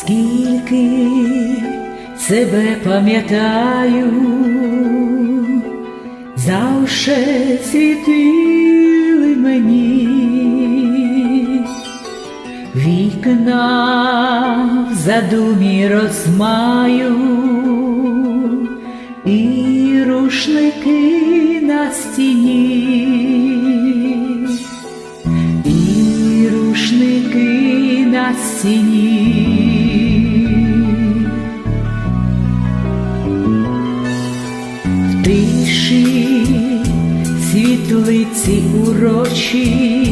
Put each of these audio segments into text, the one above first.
скільки себе пам'ятаю, завше світили мені вікна в задумі розмаю і рушники на стіні, і рушники на стіні. Світлиці урочі,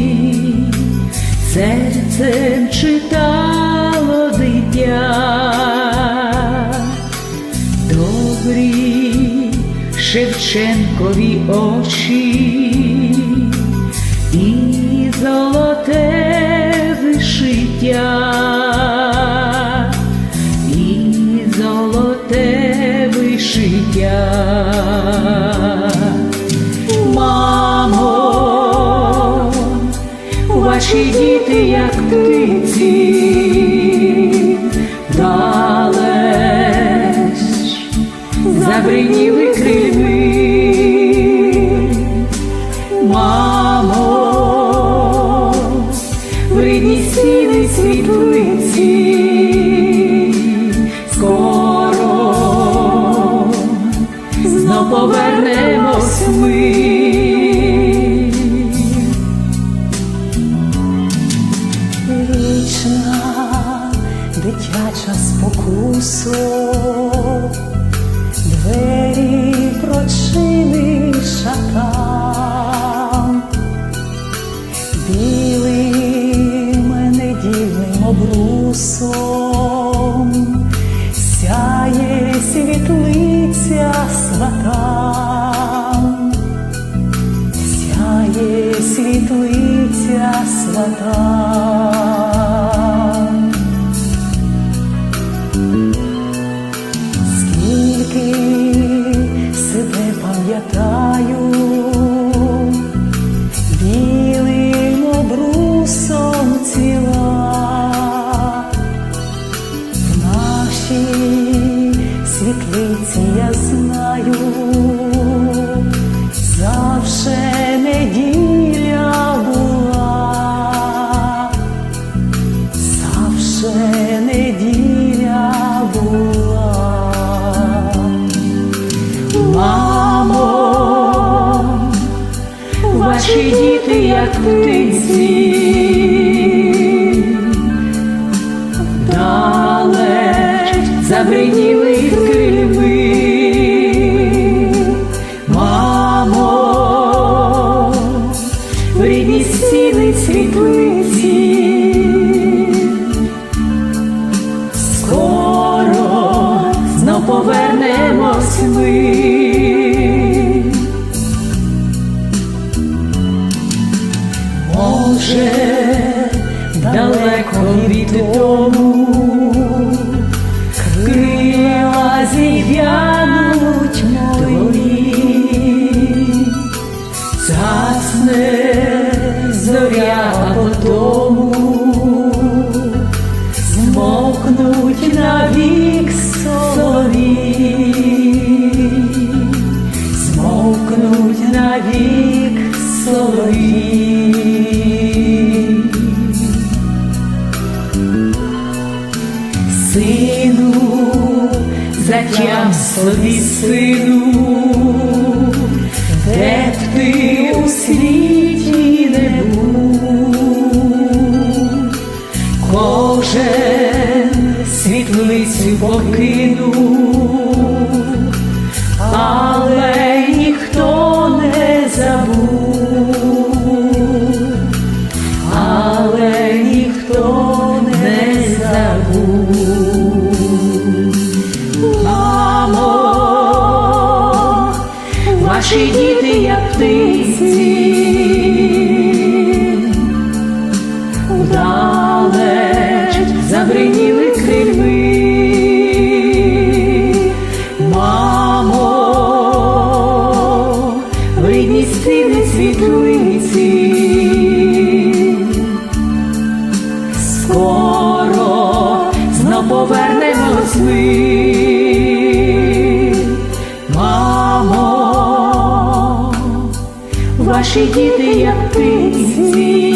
серцем читало дитя, добрі Шевченкові очі і золоте вишиття, і золоте вишиття. Як птиці, далеч забриніли крильми. Мамо, в рідній стіни світлиці, скоро знов повернемось сватам, сяє світлиця свата. Знаю, завше неділя була, завше неділя була. Мамо, ваші діти, як птиці, світлиці, скоро знов повернемось ми. Може, далеко від дому, крила зів'януть змокнуть навік солові, змокнуть навік солові. Сину, затям собі сину, ваші діти, як птиці, удалеч забриніли крильми. Мамо, в рідній стіни світлиці, ваші діти, як птиці,